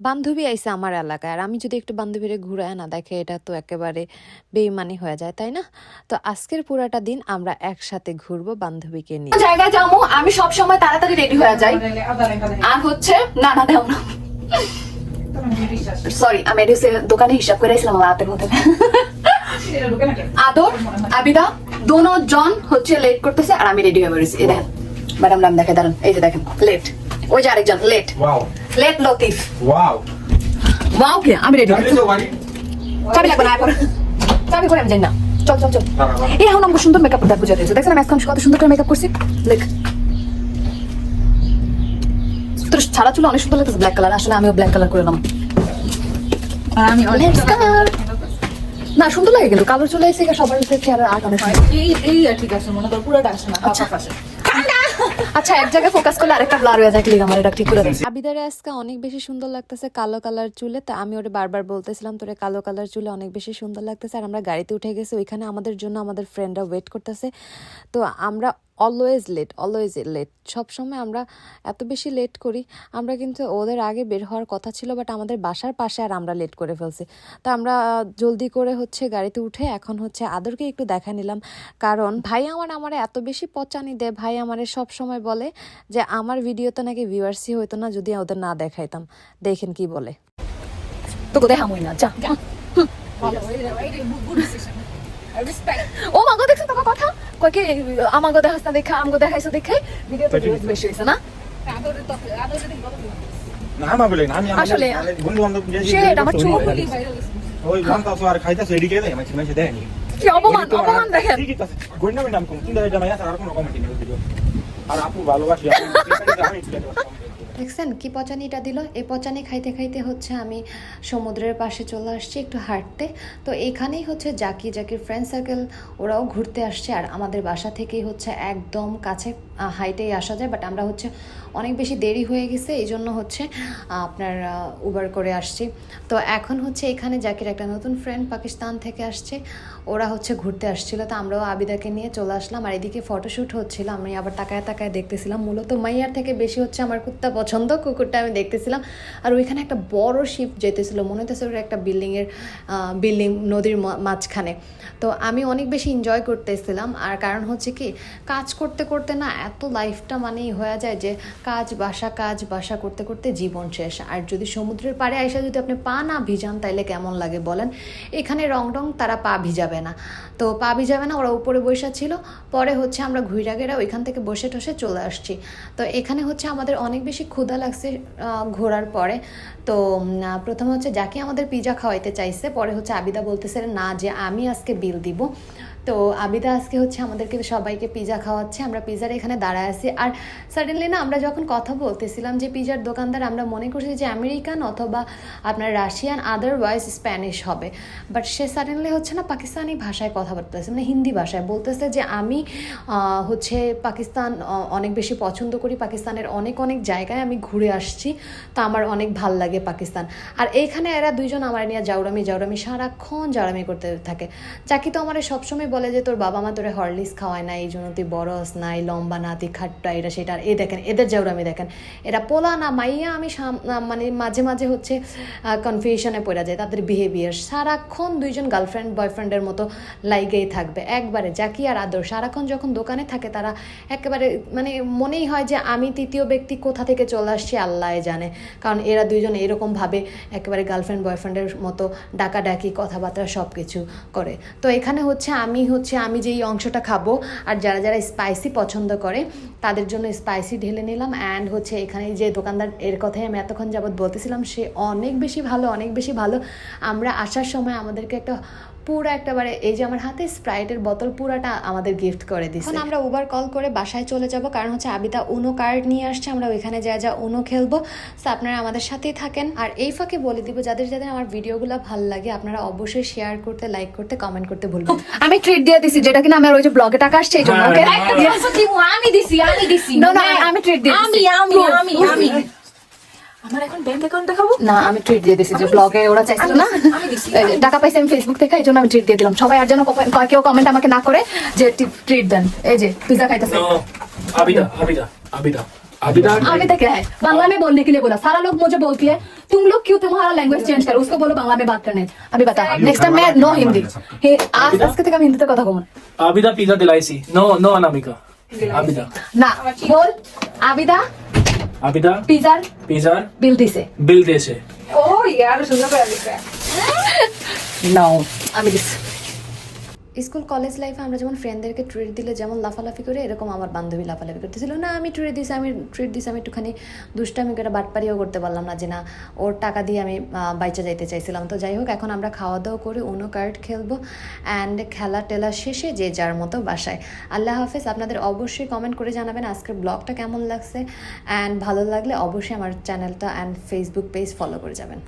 বান্ধবী আইছে আমার এলাকায়। আর আমি যদি একটু বান্ধবীরে ঘুরায় না দেখে এটা তো একেবারে বেইমানি হয়ে যায় তাই না? তো আজকের পুরাটা দিন আমরা একসাথে ঘুরবো বান্ধবীকে নিয়ে। জায়গায় যাব আমি সব সময় তাড়াতাড়ি রেডি হয়ে যাই। আর হচ্ছে না না দেও না। সরি আমি দোকানে হিসাব করে আসলাম আমার হাতের মধ্যে। আদর আবিদা দোনো জন হচ্ছে লেট করতেছে আর আমি রেডি হয়ে বেরিয়েছি এই দেখেন ম্যাডাম নাম দেখে দাঁড়ান এই যে দেখেন লেট ওই যে আরেকজন late Wow. Late Latif Wow. Wow কে আমি রেডি. চাবি লাগবে না আয় চাবি করে আমি যাই না। চল চল চল। এই এখন আমাকে সুন্দর মেকআপ দেখ বুঝা দেখছেন আমি আজকে কত সুন্দর করে মেকআপ করছি? লেখ তোর ছাড়া চুল অনেক সুন্দর লাগতেছে ব্ল্যাক কালার আসলে আমিও ব্ল্যাক কালার করে নিলাম আমি অনেক না সুন্দর লাগে কিন্তু। কালো চলে এসে সবার আর আট অনেক এই এই ঠিক আছে মনে কর পুরোটা আসে না আসে আচ্ছা এক জায়গায় ফোকাস করলে আরেকটা ব্লার হয়ে থাকলে আমার এটা ঠিক করে আবিদারে আজকে অনেক বেশি সুন্দর লাগতেছে কালো কালার চুলে, তা আমি ওরে বারবার বলতেছিলাম, তোরে কালো কালার চুলে অনেক বেশি সুন্দর লাগতেছে, আর আমরা গাড়িতে উঠে গেছি, ওইখানে আমাদের জন্য আমাদের ফ্রেন্ডরা ওয়েট করতেছে। তো আমরা অলওয়েজ লেট অলওয়েজ লেট সবসময় আমরা এত বেশি লেট করি আমরা কিন্তু ওদের আগে বের হওয়ার কথা ছিল বাট আমাদের বাসার পাশে আর আমরা লেট করে ফেলছি। তো আমরা জলদি করে হচ্ছে গাড়িতে উঠে এখন হচ্ছে আদরকে একটু দেখা নিলাম। কারণ ভাই আমার আমার এত বেশি পচানি দেয় ভাই আমারে সব সময় বলে যে আমার ভিডিওতে নাকি ভিউয়ার্সই হইতো না যদি ওদের না দেখাইতাম। দেখেন কি বলে। তোকে দেখা মই না যা। ও মাগো দেখছ তোমার কথা? কয় কি আমাগো দেখাস না দেখা আমগো দেখাইছো দেখে ভিডিও তো বেশি হয়েছে না আসলে, আমার চোখ ওই লঙ্কা আর খাইতেছে এদিকে দেয় মাঝে মাঝে দেয়নি কি অপমান অপমান দেখেন গন্ডা মিন্ডাম কম কিন্তু এটা মায়া আর কোনো কমেন্ট নেই আর আপু ভালোবাসি দেখছেন কি পচানিটা দিল? এই পচানি খাইতে খাইতে হচ্ছে আমি সমুদ্রের পাশে চলে আসছি একটু হাঁটতে। তো এখানেই হচ্ছে জাকি, জাকির ফ্রেন্ড সার্কেল ওরাও ঘুরতে আসছে। আর আমাদের বাসা থেকেই হচ্ছে একদম কাছে হাইটেই আসা যায়। বাট আমরা হচ্ছে অনেক বেশি দেরি হয়ে গেছে, এই জন্য হচ্ছে আপনার উবার করে আসছি। তো এখন হচ্ছে এখানে জাকির একটা নতুন ফ্রেন্ড পাকিস্তান থেকে আসছে। ওরা হচ্ছে ঘুরতে আসছিল। তো আমরাও আবিদাকে নিয়ে চলে আসলাম। আর এদিকে ফটোশ্যুট হচ্ছিল। আমি আবার তাকায় তাকায় দেখতেছিলাম। মূলত মাইয়ার থেকে বেশি হচ্ছে আমার কুত্তা পছন্দ, কুকুরটা আমি দেখতেছিলাম। আর ওইখানে একটা বড় শিপ যেতেছিল, মনে হতেছে ওটা একটা বিল্ডিংয়ের বিল্ডিং নদীর মাঝখানে। তো আমি অনেক বেশি এনজয় করতেছিলাম। আর কারণ হচ্ছে কি, কাজ করতে করতে না এত লাইফটা মানেই হয়ে যায় যে, কাজ বাসা কাজ বাসা করতে করতে জীবন শেষ। আর যদি সমুদ্রের পাড়ে আইসা যদি আপনি পা না ভিজান, তাইলে কেমন লাগে বলেন? এখানে রং রং তারা পা ভিজাবে না। তো পা ভিজাবে না, ওরা উপরে বসে ছিল। পরে হচ্ছে আমরা ঘুইরা গেরা ওইখান থেকে বসে টসে চলে আসছি। তো এখানে হচ্ছে আমাদের অনেক বেশি ক্ষুধা লাগছে ঘোরার পরে। তো প্রথমে হচ্ছে যাকে আমাদের পিজা খাওয়াইতে চাইছে, পরে হচ্ছে আবিদা বলতেছে না যে আমি আজকে বিল দিব। তো আবিদা আজকে হচ্ছে আমাদেরকে সবাইকে পিজা খাওয়াচ্ছে, আমরা পিজার এখানে দাঁড়ায় আছি। আর সাডেনলি না আমরা যখন কথা বলতেছিলাম যে পিজার দোকানদার, আমরা মনে করছি যে আমেরিকান অথবা আপনার রাশিয়ান আদারওয়াইজ স্প্যানিশ হবে। বাট সে সাডেনলি হচ্ছে না পাকিস্তানি ভাষায় কথা বলতেছে মানে হিন্দি ভাষায় বলতেছে যে আমি হচ্ছে পাকিস্তান অনেক বেশি পছন্দ করি, পাকিস্তানের অনেক অনেক জায়গায় আমি ঘুরে আসছি, তো আমার অনেক ভালো লাগে পাকিস্তান। আর এইখানে এরা দুইজন আমার নিয়ে জাউরামি জাউরামি সারাক্ষণ জাউরামি করতে থাকে। চাকি তো আমার সবসময় বলে যে তোর বাবা মা তোরে হরলিক্স খাওয়ায় না, এই জন্য তুই বরস নাই লম্বা না তুই খাট্টা এটা সেটা, এ দেখেন, এদের আমি দেখেন। এরা পোলা না, মাইয়া আমি মানে মাঝে মাঝে হচ্ছে কনফিউশনে পড়ে যায় তাদের বিহেভিয়ার সারাক্ষণ দুইজন গার্লফ্রেন্ড বয়ফ্রেন্ডের মতো লাইগেই থাকবে। একবারে জাকি আর আদর। সারাক্ষণ যখন দোকানে থাকে তারা একেবারে মানে মনেই হয় যে আমি তৃতীয় ব্যক্তি কোথা থেকে চলে আসছি, আল্লাহ জানে। কারণ এরা দুইজন এরকম ভাবে একেবারে গার্লফ্রেন্ড বয়ফ্রেন্ডের মতো ডাকাডাকি, কথাবার্তা সব কিছু করে। তো এখানে হচ্ছে আমি হচ্ছে আমি যেই অংশটা খাব, আর যারা যারা স্পাইসি পছন্দ করে, তাদের জন্য স্পাইসি ঢেলে নিলাম অ্যান্ড হচ্ছে এখানে যে দোকানদার এর কথাই আমি এতক্ষণ যাবৎ বলতেছিলাম, সে অনেক বেশি ভালো, অনেক বেশি ভালো। আমরা আসার সময় আমাদেরকে একটা পুরো একটা বারে এই যে আমার হাতে স্প্রাইটের বোতল পুরাটা আমাদের গিফট করে দিচ্ছে এখন আমরা উবার কল করে বাসায় চলে যাব কারণ হচ্ছে আবিতা উনো কার্ড নিয়ে আসছে আমরা ওইখানে যা যা উনো খেলব তো আপনারা আমাদের সাথেই থাকেন। আর এই ফাঁকে বলে দিব যাদের যাদের আমার ভিডিওগুলো ভালো লাগে আপনারা অবশ্যই শেয়ার করতে লাইক করতে কমেন্ট করতে ভুলবেন আমি ট্রিট দিয়ে দিছি যেটা কিনা আমার ওই যে ব্লগে টাকা আসছে এই জন্য ওকে আমি দিছি আমি দিছি। No, no, আমি treat দিয়ে আমি আমি আমি আমি। আমার এখন ব্যাংক অ্যাকাউন্ট দেখাবো না আমি ট্রিট দিয়ে দিছি যে ব্লগে ওরা চাইছিল না আমি দিছি, এই যে টাকা পাইছি আমি ফেসবুক থেকে এই জন্য আমি ট্রিট দিয়ে দিলাম সবাই আর যেন কপে- ক- কেউ কমেন্ট আমাকে না করে যে ট্রিট দেন এই যে পিজা খাইতেছে No, Abida, Abida, Abida, Abida अभी तक है बांग्ला में बोलने के लिए बोला सारा लोग मुझे बोलती है तुम लोग क्यों तुम्हारा लैंग्वेज चेंज करो उसको बोलो बांग्ला में बात करने अभी बता नेक्स्ट टाइम मैं नो हिंदी हे आज আজকে থেকে আমি হিন্দিতে কথা বলবো না। आबिदा पिज्जा दिलाई सी नो नो अनामिका आबिदा না বল আবিদা? পিজার? পিজার? বিল দিছে। বিল দিয়েছে। ও ইয়ার সুন্দর করে দিছে নাও। আমি দিছি। স্কুল, কলেজ লাইফে আমরা যেমন ফ্রেন্ডদেরকে ট্রিট দিলে যেমন লাফালাফি করে, এরকম আমার বান্ধবী লাফালাফি করতেছিল। না, আমি ট্রিট দিছি, আমি ট্রিট দিছি, আমি একটুখানি দুষ্টামি করে বাটপারিও করতে পারলাম না যে না, ওর টাকা দিয়ে আমি বাইচা যাইতে চাইছিলাম। তো যাই হোক, এখন আমরা খাওয়া দাওয়া করে উনো কার্ড খেলব অ্যান্ড খেলা টেলা শেষে যে যার মতো বাসায়। আল্লাহ হাফেজ, আপনাদের অবশ্যই কমেন্ট করে জানাবেন আজকের ব্লগটা কেমন লাগছে অ্যান্ড ভালো লাগলে অবশ্যই আমার চ্যানেলটা অ্যান্ড ফেসবুক পেজ ফলো করে যাবেন।